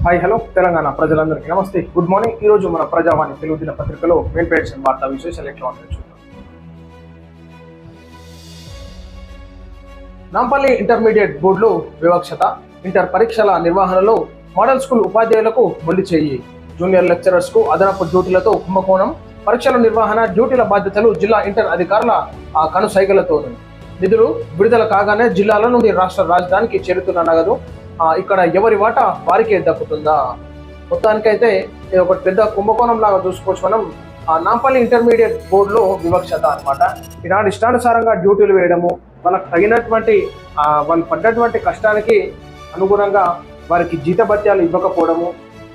Hi hello Telangana ప్రజలందరికీ నమస్తే. Good morning ఈ రోజు మన ప్రజావాణి తెలుగు దిన పత్రికలో మెయిన్ పేజ్ వార్తా విశేషాలు ఎట్లా ఉంటాయి చూద్దాం. నాంపల్లి ఇంటర్మీడియట్ బోర్డులో వివక్షత ఇంటర్ పరీక్షల నిర్వహణలో మోడల్ స్కూల్ ఉపాధ్యాయులకు మొండి చేయి. జూనియర్ లెక్చరర్స్కు అదనపు డ్యూటీలతో కుంభకోణం పరీక్షల నిర్వహణ డ్యూటీల బాధ్యతలు జిల్లా ఇంటర్ అధికారుల ఆ, కనుసైగలతో నిధులు విడుదల కాగానే జిల్లాల నుండి రాష్ట్ర రాజధానికి చేరుతున్న నగదు ఇక్కడ ఎవరి వాటా వారికే దక్కుతుందా? మొత్తానికైతే ఇది ఒక పెద్ద కుంభకోణం లాగా చూసుకోవచ్చు మనం. ఆ నాంపల్లి ఇంటర్మీడియట్ బోర్డులో వివక్షత అనమాట ఈనాడు ఇష్టానుసారంగా డ్యూటీలు వేయడము వాళ్ళకి తగినటువంటి వాళ్ళు పడ్డటువంటి కష్టానికి అనుగుణంగా వారికి జీతభత్యాలు ఇవ్వకపోవడము.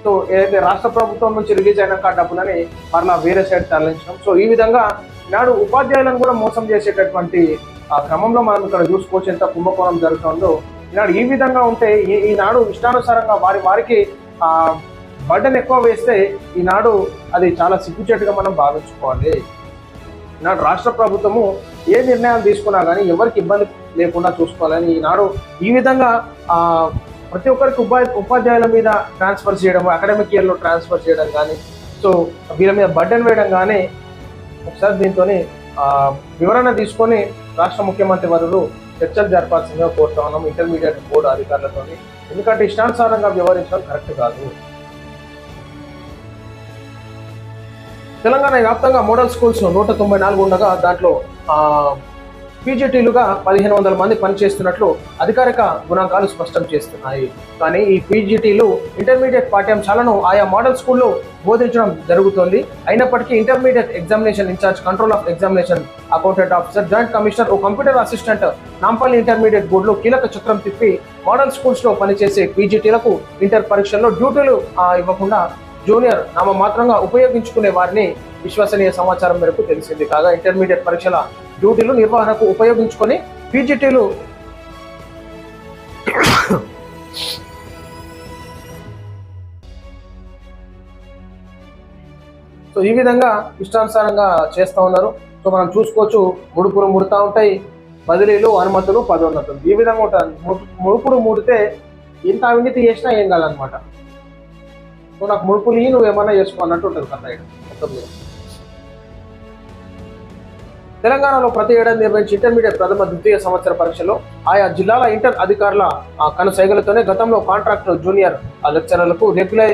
సో ఏదైతే రాష్ట్ర ప్రభుత్వం నుంచి రిలీజ్ అయినాక డబ్బులని మరలా వేరే సైడ్ తరలించడం. సో ఈ విధంగా ఈనాడు ఉపాధ్యాయులను కూడా మోసం చేసేటటువంటి ఆ క్రమంలో మనం ఇక్కడ చూసుకోవచ్చు ఎంత కుంభకోణం జరుగుతుందో. ఈనాడు ఈ విధంగా ఉంటే ఈ- ఈనాడు ఇష్టానుసారంగా వారి వారికి ఆ బర్డన్ ఎక్కువ వేస్తే ఈనాడు అది చాలా సిగ్గుచేటుగా మనం భావించుకోవాలి. ఈనాడు రాష్ట్ర ప్రభుత్వము ఏ నిర్ణయాలు తీసుకున్నా కానీ ఎవరికి ఇబ్బంది లేకుండా చూసుకోవాలని ఈనాడు ఈ విధంగా ఆ ప్రతి ఒక్కరికి ఉపాధి ఉపాధ్యాయుల మీద ట్రాన్స్ఫర్ చేయడం అకాడమిక్ ఇయర్లో ట్రాన్స్ఫర్ చేయడం కానీ సో వీళ్ళ మీద బర్డన్ వేయడం కానీ ఒకసారి దీంతో వివరణ తీసుకొని రాష్ట్ర ముఖ్యమంత్రి వర్యులు చర్చలు జరపాల్సిందిగా కోరుతా ఉన్నాం. ఇంటర్మీడియట్ బోర్డు అధికారులతో ఎందుకంటే ఇష్టానుసారంగా వ్యవహరించడం కరెక్ట్ కాదు. తెలంగాణ వ్యాప్తంగా మోడల్ స్కూల్స్ నూట తొంభై నాలుగు ఉండగా దాంట్లో పీజీటీలుగా పదిహేను వందల మంది పనిచేస్తున్నట్లు అధికారిక గుణాంకాలు స్పష్టం చేస్తున్నాయి. కానీ ఈ పీజీటీలు ఇంటర్మీడియట్ పాఠ్యాంశాలను ఆయా మోడల్ స్కూల్లో బోధించడం జరుగుతోంది. అయినప్పటికీ intermediate examination incharge control of examination accountant officer joint commissioner oh computer assistant Nampally intermediate బోర్డులో కీలక చిత్రం తిప్పి మోడల్ స్కూల్స్లో పనిచేసే పీజీటీలకు ఇంటర్ పరీక్షల్లో డ్యూటీలు ఇవ్వకుండా జూనియర్ నామ మాత్రంగా ఉపయోగించుకునే వారిని విశ్వసనీయ సమాచారం మేరకు తెలిసింది. కాగా ఇంటర్మీడియట్ పరీక్షల డ్యూటీలు నిర్వహణకు ఉపయోగించుకొని పీజీటీలు సో ఈ విధంగా ఇష్టానుసారంగా చేస్తూ ఉన్నారు. సో మనం చూసుకోవచ్చు ముడుపులు ముడుతూ ఉంటాయి బదిలీలు అనుమతులు పదోన్నతులు. ఈ విధంగా ఉంటుంది ము- ముడుపులు ముడితే ఇంత అవినీతి చేసినా ఏం కాదనమాట. నువ్వు నాకు ముడుపులు ఇయ్యి నువ్వు ఏమన్నా చేసుకో అన్నట్టు ఉంటుంది కథ మొత్తం మీద. తెలంగాణలో ప్రతి ఏడాది నిర్వహించి ఇంటర్మీడియట్ ప్రథమ ద్వితీయ సంవత్సర పరీక్షలో ఆయా జిల్లాల ఇంటర్ అధికారుల ఆ, కనుసైగలతోనే గతంలో కాంట్రాక్టు జూనియర్ లెక్చరర్లకు రెగ్యులర్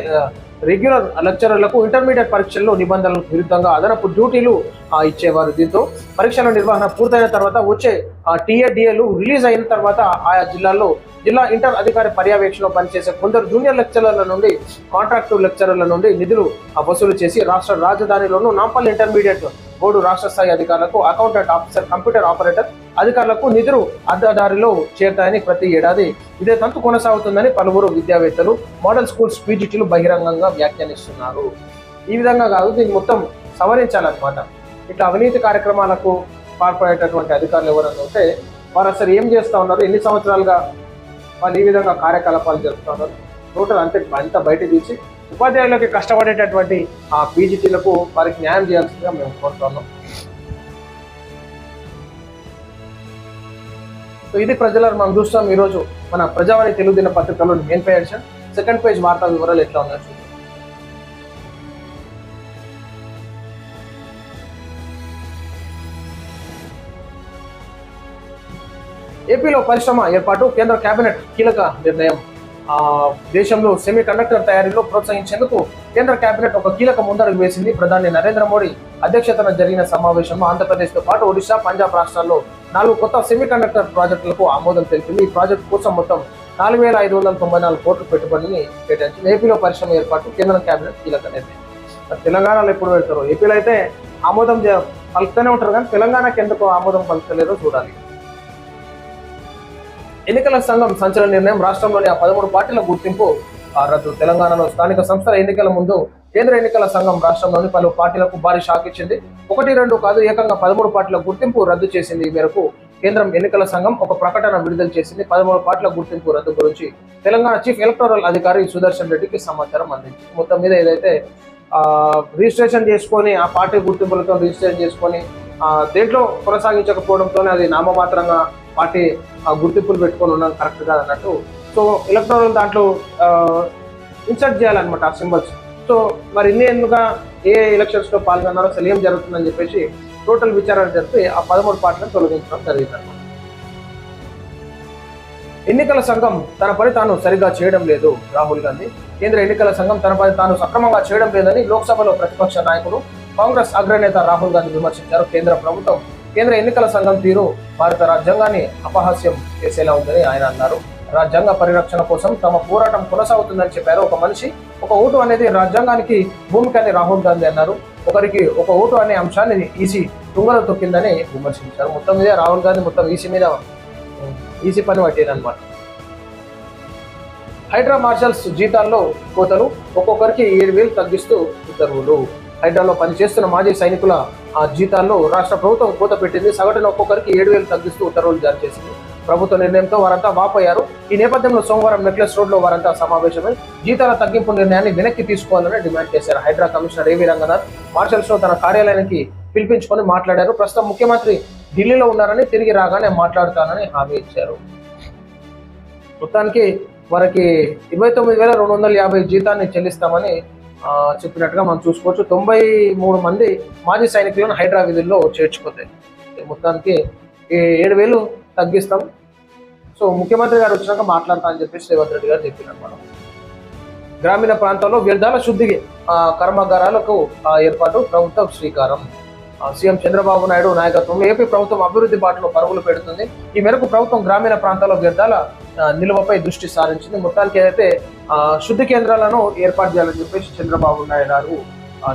రెగ్యులర్ లెక్చరర్లకు ఇంటర్మీడియట్ పరీక్షల్లో నిబంధనలకు విరుద్ధంగా అదనపు డ్యూటీలు ఇచ్చేవారు దీంతో పరీక్షల నిర్వహణ పూర్తయిన తర్వాత వచ్చే టీఏడిఏలు రిలీజ్ అయిన తర్వాత ఆయా జిల్లాల్లో జిల్లా ఇంటర్ అధికారి పర్యవేక్షణలో పనిచేసే కొందరు జూనియర్ లెక్చరర్ల నుండి కాంట్రాక్టు లెక్చరర్ల నుండి నిధులు వసూలు చేసి రాష్ట్ర రాజధానిలోనూ నాంపల్లి ఇంటర్మీడియట్ బోర్డు రాష్ట్ర స్థాయి అధికారులకు అకౌంటెంట్ ఆఫీసర్ కంప్యూటర్ ఆపరేటర్ అధికారులకు నిధులు అద్దదారిలో చేరుతాయని ప్రతి ఏడాది ఇదే తంతు కొనసాగుతుందని పలువురు విద్యావేత్తలు మోడల్ స్కూల్స్ పీజీటీలు బహిరంగంగా వ్యాఖ్యానిస్తున్నారు. ఈ విధంగా కాదు దీన్ని మొత్తం సవరించాలన్నమాట. ఇట్లా అవినీతి కార్యక్రమాలకు పాల్పడేటటువంటి అధికారులు ఎవరైనా ఉంటే వారు అసలు ఏం చేస్తూ ఉన్నారు ఎన్ని సంవత్సరాలుగా వాళ్ళు ఈ విధంగా కార్యకలాపాలు జరుపుతూ ఉన్నారు టోటల్ అంతే అంతా బయట తీసి ఉపాధ్యాయులకి కష్టపడేటటువంటి ఆ పీజీటీలకు వారికి న్యాయం చేయాల్సిందిగా మేము కోరుతున్నాం. సో ఇది ప్రజలను మనం చూస్తాం ఈరోజు మన ప్రజావాణి తెలుగు దిన పత్రికలో మెయిన్ పేజ్ సెకండ్ పేజ్ వార్తా వివరాలు ఎట్లా ఉన్నాయో చూద్దాం. ఏపీలో పరిశ్రమ ఏర్పాటు కేంద్ర కేబినెట్ కీలక నిర్ణయం. దేశంలో సెమీ కండక్టర్ తయారీలో ప్రోత్సహించేందుకు కేంద్ర కేబినెట్ ఒక కీలక ముందడుగు వేసింది ప్రధాని నరేంద్ర మోడీ. అధ్యక్షతన జరిగిన సమావేశంలో ఆంధ్రప్రదేశ్తో పాటు ఒడిశా పంజాబ్ రాష్ట్రాల్లో నాలుగు కొత్త సెమీ కండక్టర్ ప్రాజెక్టులకు ఆమోదం తెలిపింది. ఈ ప్రాజెక్టు కోసం మొత్తం నాలుగు వేల ఐదు వందల తొంభై నాలుగు కోట్ల పెట్టుబడిని కేటాయించింది. ఏపీలో పరిశ్రమ ఏర్పాటు కేంద్ర కేబినెట్ కీలక నిర్ణయం. తెలంగాణలో ఎప్పుడు పెడతారు? ఏపీలో అయితే ఆమోదం పలుకుతూనే ఉంటారు కానీ తెలంగాణకి ఎందుకు ఆమోదం పలుకలేదో చూడాలి. ఎన్నికల సంఘం సంచలన నిర్ణయం రాష్ట్రంలోని ఆ పదమూడు పార్టీల గుర్తింపు ఆ రద్దు తెలంగాణలో స్థానిక సంస్థల ఎన్నికల ముందు కేంద్ర ఎన్నికల సంఘం రాష్ట్రంలోని పలు పార్టీలకు భారీ షాక్ ఇచ్చింది. ఒకటి రెండు కాదు ఏకంగా పదమూడు పార్టీల గుర్తింపు రద్దు చేసింది. ఈ మేరకు కేంద్రం ఎన్నికల సంఘం ఒక ప్రకటన విడుదల చేసింది. పదమూడు పార్టీల గుర్తింపు రద్దు గురించి తెలంగాణ చీఫ్ ఎలక్టోరల్ అధికారి సుదర్శన్ రెడ్డికి సమాచారం అందించింది. మొత్తం మీద ఏదైతే రిజిస్ట్రేషన్ చేసుకొని ఆ పార్టీ గుర్తింపులతో రిజిస్ట్రేషన్ చేసుకొని దేంట్లో కొనసాగించకపోవడంతోనే అది నామమాత్రంగా పార్టీ ఆ, గుర్తింపులు పెట్టుకొని ఉండడం కరెక్ట్ కాదు అన్నట్టు సో ఎలక్ట్రానిక్ దాంట్లో ఇన్సర్ట్ చేయాలన్నమాట ఆ సింబల్స్. సో మరి ఇన్ని ఎందుగా ఏ ఎలక్షన్స్లో పాల్గొన్నారో అసలు ఏం జరుగుతుందని చెప్పేసి టోటల్ విచారణ జరిపి ఆ పదమూడు పార్టీలను తొలగించడం జరిగింది ఎన్నికల సంఘం తన పని తాను సరిగ్గా చేయడం లేదు రాహుల్ గాంధీ. కేంద్ర ఎన్నికల సంఘం తన పని తాను సక్రమంగా చేయడం లేదని లోక్సభలో ప్రతిపక్ష నాయకులు కాంగ్రెస్ అగ్రనేత రాహుల్ గాంధీ విమర్శించారు. కేంద్ర ప్రభుత్వం కేంద్ర ఎన్నికల సంఘం తీరు భారత రాజ్యాంగాన్ని అపహాస్యం చేసేలా ఉందని ఆయన అన్నారు. రాజ్యాంగ పరిరక్షణ కోసం తమ పోరాటం కొనసాగుతుందని చెప్పారు. ఒక మనిషి ఒక ఓటు అనేది రాజ్యాంగానికి భూమిక అని రాహుల్ గాంధీ అన్నారు. ఒకరికి ఒక ఓటు అనే అంశాన్ని ఈసీ తుంగలో తొక్కిందని విమర్శించారు. మొత్తం మీద రాహుల్ గాంధీ మొత్తం ఈసీ మీద ఈసీ పని పట్టేదన్నమాట. హైడ్రా మార్షల్స్ జీతాల్లో కోతలు ఒక్కొక్కరికి ఏడు వేలు తగ్గిస్తూ ఉత్తర్వులు. హైడ్రాలో పనిచేస్తున్న మాజీ సైనికుల ఆ జీతాల్లో రాష్ట్ర ప్రభుత్వం కోత పెట్టింది. సగటున ఒక్కొక్కరికి ఏడు వేలు తగ్గిస్తూ ఉత్తర్వులు జారీ చేసింది. ప్రభుత్వ నిర్ణయంతో వారంతా వాపోయారు ఈ నేపథ్యంలో సోమవారం నెక్లెస్ రోడ్లో వారంతా సమావేశమై జీతాల తగ్గింపు నిర్ణయాన్ని వెనక్కి తీసుకోవాలని డిమాండ్ చేశారు. హైడ్రా కమిషనర్ ఏవి రంగనాథ్ మార్షల్స్లో తన కార్యాలయానికి పిలిపించుకొని మాట్లాడారు. ప్రస్తుతం ముఖ్యమంత్రి ఢిల్లీలో ఉన్నారని తిరిగి రాగానే మాట్లాడుతానని హామీ ఇచ్చారు. మొత్తానికి వారికి ఇరవై తొమ్మిది వేల రెండు వందల యాభై జీతాన్ని చెల్లిస్తామని చెప్పినట్టుగా మనం చూసుకోవచ్చు. తొంభై మూడు మంది మాజీ సైనికులను హైడ్రా విధుల్లో చేర్చుకుంది. మొత్తానికి ఏడు వేలు తగ్గిస్తాం. సో ముఖ్యమంత్రి గారు వచ్చినాక మాట్లాడతా అని చెప్పేసి రేవంత్ రెడ్డి గారు చెప్పినారు మనం. గ్రామీణ ప్రాంతాల్లో వ్యర్థాల శుద్ధి కర్మాగారాలకు ఏర్పాటు ప్రభుత్వం శ్రీకారం. సీఎం చంద్రబాబు నాయుడు నాయకత్వంలో ఏపీ ప్రభుత్వం అభివృద్ధి బాటలో పరుగులు పెడుతుంది. ఈ మేరకు ప్రభుత్వం గ్రామీణ ప్రాంతాల్లో వ్యర్థాల నిల్వపై దృష్టి సారించింది. మొత్తానికి ఏదైతే శుద్ధి కేంద్రాలను ఏర్పాటు చేయాలని చెప్పేసి చంద్రబాబు నాయుడు గారు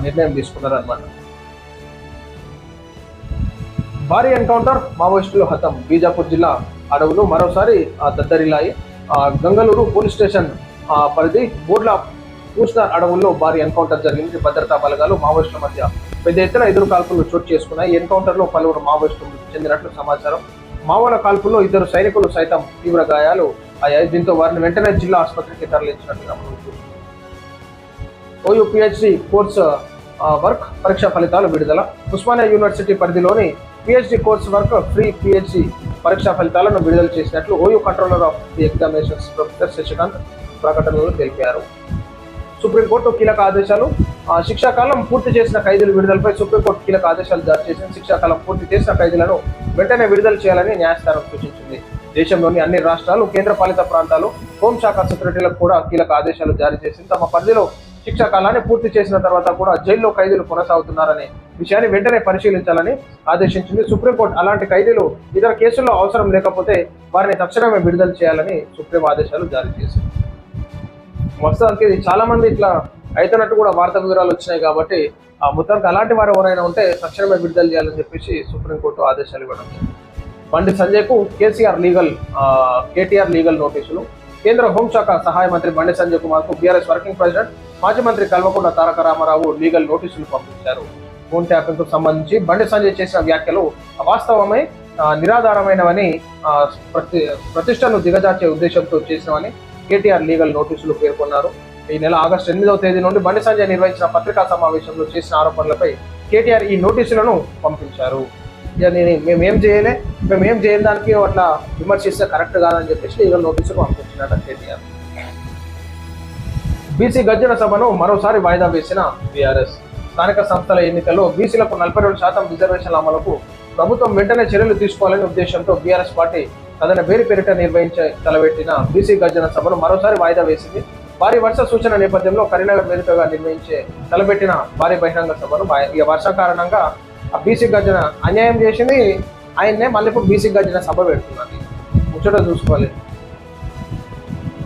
నిర్ణయం తీసుకున్నారు అనమాట భారీ ఎన్కౌంటర్ మావోయిస్టులు హతం. బీజాపూర్ జిల్లా అడవులు మరోసారి దద్దరిల్లాయి. గంగలూరు పోలీస్ స్టేషన్ పరిధి బోడ్ల పూస్నార్ అడవుల్లో భారీ ఎన్కౌంటర్ జరిగింది. భద్రతా బలగాలు మావోయిస్టుల మధ్య పెద్ద ఎత్తున ఎదురు కాల్పులు చోటు చేసుకున్నాయి. ఎన్కౌంటర్లో పలువురు మావోయిస్టులు చెందినట్లు సమాచారం. మావోల కాల్పుల్లో ఇద్దరు సైనికులు సైతం తీవ్ర గాయాలు. దీంతో వారిని వెంటనే జిల్లా ఆసుపత్రికి తరలించినట్టుగా ఓయూ పిహెచ్డి వర్క్ పరీక్ష ఫలితాలు విడుదల. ఉస్మానియా యూనివర్సిటీ పరిధిలోని PhD course work pre PhD పరీక్షా ఫలితాలను విడుదల చేసినట్లు OU controller of the examinations professor Shashikanth ప్రకటనలో తెలిపారు. సుప్రీంకోర్టు కీలక ఆదేశాలు శిక్షాకాలం పూర్తి చేసిన ఖైదీల విడుదలపై సుప్రీంకోర్టు కీలక ఆదేశాలు జారీ చేసింది. శిక్షాకాలం పూర్తి చేసిన ఖైదీలను వెంటనే విడుదల చేయాలని న్యాయస్థానం సూచించింది. దేశంలోని అన్ని రాష్ట్రాలు కేంద్రపాలిత ప్రాంతాలు హోంశాఖ సెక్రటరీలకు కూడా కీలక ఆదేశాలు జారీ చేసింది. తమ పరిధిలో శిక్షా కాలాన్ని పూర్తి చేసిన తర్వాత కూడా జైల్లో ఖైదీలు కొనసాగుతున్నారనే విషయాన్ని వెంటనే పరిశీలించాలని ఆదేశించింది. సుప్రీంకోర్టు అలాంటి ఖైదీలు ఇతర కేసుల్లో అవసరం లేకపోతే వారిని తక్షణమే విడుదల చేయాలని సుప్రీం ఆదేశాలు జారీ చేసింది. మొత్తానికి ఇది చాలా మంది ఇట్లా అవుతున్నట్టు కూడా వార్తా వివరాలు వచ్చినాయి కాబట్టి ఆ మొత్తానికి అలాంటి వారు ఎవరైనా ఉంటే తక్షణమే విడుదల చేయాలని చెప్పేసి సుప్రీంకోర్టు ఆదేశాలు ఇవ్వడం బండి సంజయ్ సంజయ్కు కేసీఆర్ లీగల్ కేటీఆర్ లీగల్ నోటీసులు. కేంద్ర హోంశాఖ సహాయ మంత్రి బండి సంజయ్ కుమార్కు బీఆర్ఎస్ వర్కింగ్ ప్రెసిడెంట్ మాజీ మంత్రి కల్వకుంట్ల తారక రామారావు లీగల్ నోటీసులు పంపించారు. ఫోన్ ట్యాపింగ్కు సంబంధించి బండి సంజయ్ చేసిన వ్యాఖ్యలు వాస్తవమై నిరాధారమైనవని ప్రతి ప్రతిష్టను దిగజార్చే ఉద్దేశంతో చేసినవని కేటీఆర్ లీగల్ నోటీసులు పేర్కొన్నారు. ఈ నెల ఆగస్టు ఎనిమిదవ తేదీ నుండి బండి సంజయ్ నిర్వహించిన పత్రికా సమావేశంలో చేసిన ఆరోపణలపై కేటీఆర్ ఈ నోటీసులను పంపించారు. నేను మేము ఏం చేయలే మేము ఏం చేయని దానికి అట్లా విమర్శిస్తే కరెక్ట్ కాదని చెప్పేసి లీగల్ నోటీసులు పంపించినట్ట కేటీఆర్. బీసీ గర్జన సభను మరోసారి వాయిదా వేసిన బీఆర్ఎస్. స్థానిక సంస్థల ఎన్నికల్లో బీసీలకు నలభై రెండు శాతం రిజర్వేషన్ల అమలుకు ప్రభుత్వం వెంటనే చర్యలు తీసుకోవాలనే ఉద్దేశంతో బీఆర్ఎస్ పార్టీ తదన పేరు పేరిట నిర్వహించే తలపెట్టిన బీసీ గర్జన సభను మరోసారి వాయిదా వేసింది. భారీ వర్ష సూచన నేపథ్యంలో కరీంనగర్ వేదికగా నిర్వహించే తలపెట్టిన భారీ బహిరంగ సభను ఈ ఇక కారణంగా ఆ బీసీ గర్జన అన్యాయం చేసింది. ఆయన్నే మళ్ళీ ఇప్పుడు బీసీ గర్జన సభ పెడుతున్నది. ముచ్చట చూసుకోవాలి.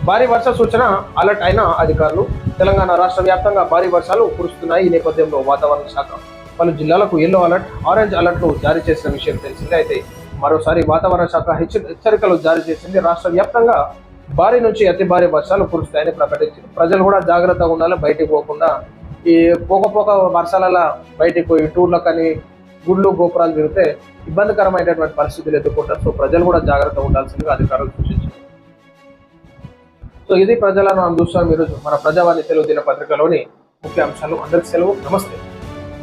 భారీ వర్ష సూచన అలర్ట్ అయిన అధికారులు తెలంగాణ రాష్ట్ర వ్యాప్తంగా భారీ వర్షాలు కురుస్తున్నాయి. ఈ నేపథ్యంలో వాతావరణ శాఖ పలు జిల్లాలకు ఎల్లో అలర్ట్ ఆరెంజ్ అలర్ట్లు జారీ చేసిన విషయం తెలిసిందే. అయితే మరోసారి వాతావరణ శాఖ హెచ్చరికలు జారీ చేసింది. రాష్ట్ర వ్యాప్తంగా భారీ నుంచి అతి భారీ వర్షాలు కురుస్తాయని ప్రకటించింది. ప్రజలు కూడా జాగ్రత్తగా ఉండాలి బయటికి పోకుండా. ఈ పోకపోక వర్షాలలో బయటికి పోయి టూర్లకని గుళ్ళు గోపురాలు తిరిగితే ఇబ్బందికరమైనటువంటి పరిస్థితులు ఎదుర్కొంటారు. సో ప్రజలు కూడా జాగ్రత్తగా ఉండాల్సిందిగా అధికారులు సూచించారు. సో ఇది ప్రజలను మనం చూస్తాం ఈరోజు మన ప్రజావాణి తెలుగు దినపత్రికలోని ముఖ్య అంశాలు. అందరికి సెలవు. నమస్తే.